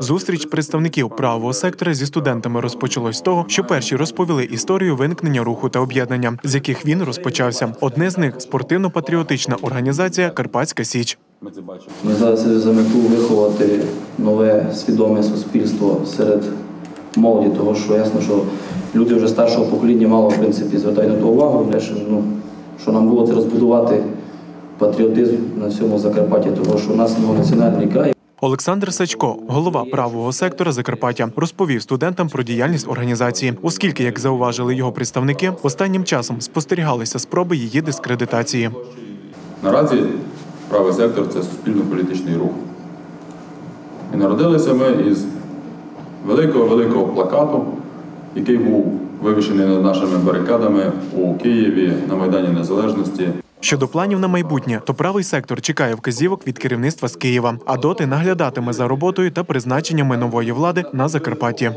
Зустріч представників правого сектора зі студентами розпочалось з того, що перші розповіли історію виникнення руху та об'єднання, з яких він розпочався. Одне з них спортивно-патріотична організація Карпатська Січ. Ми зараз за мету виховати нове свідоме суспільство серед молоді, того що ясно, що люди вже старшого покоління мало в принципі звертають на то увагу, ну, що нам було це розбудувати патріотизм на всьому Закарпатті, того що у нас національний край. Олександр Сачко, голова правого сектора Закарпаття, розповів студентам про діяльність організації, оскільки, як зауважили його представники, останнім часом спостерігалися спроби її дискредитації. Наразі правий сектор це суспільно-політичний рух. І народилися ми із великого-великого плакату, який був вивішений над нашими барикадами у Києві на Майдані Незалежності. Щодо планів на майбутнє, то правий сектор чекає вказівок від керівництва з Києва, а доти наглядатиме за роботою та призначеннями нової влади на Закарпатті.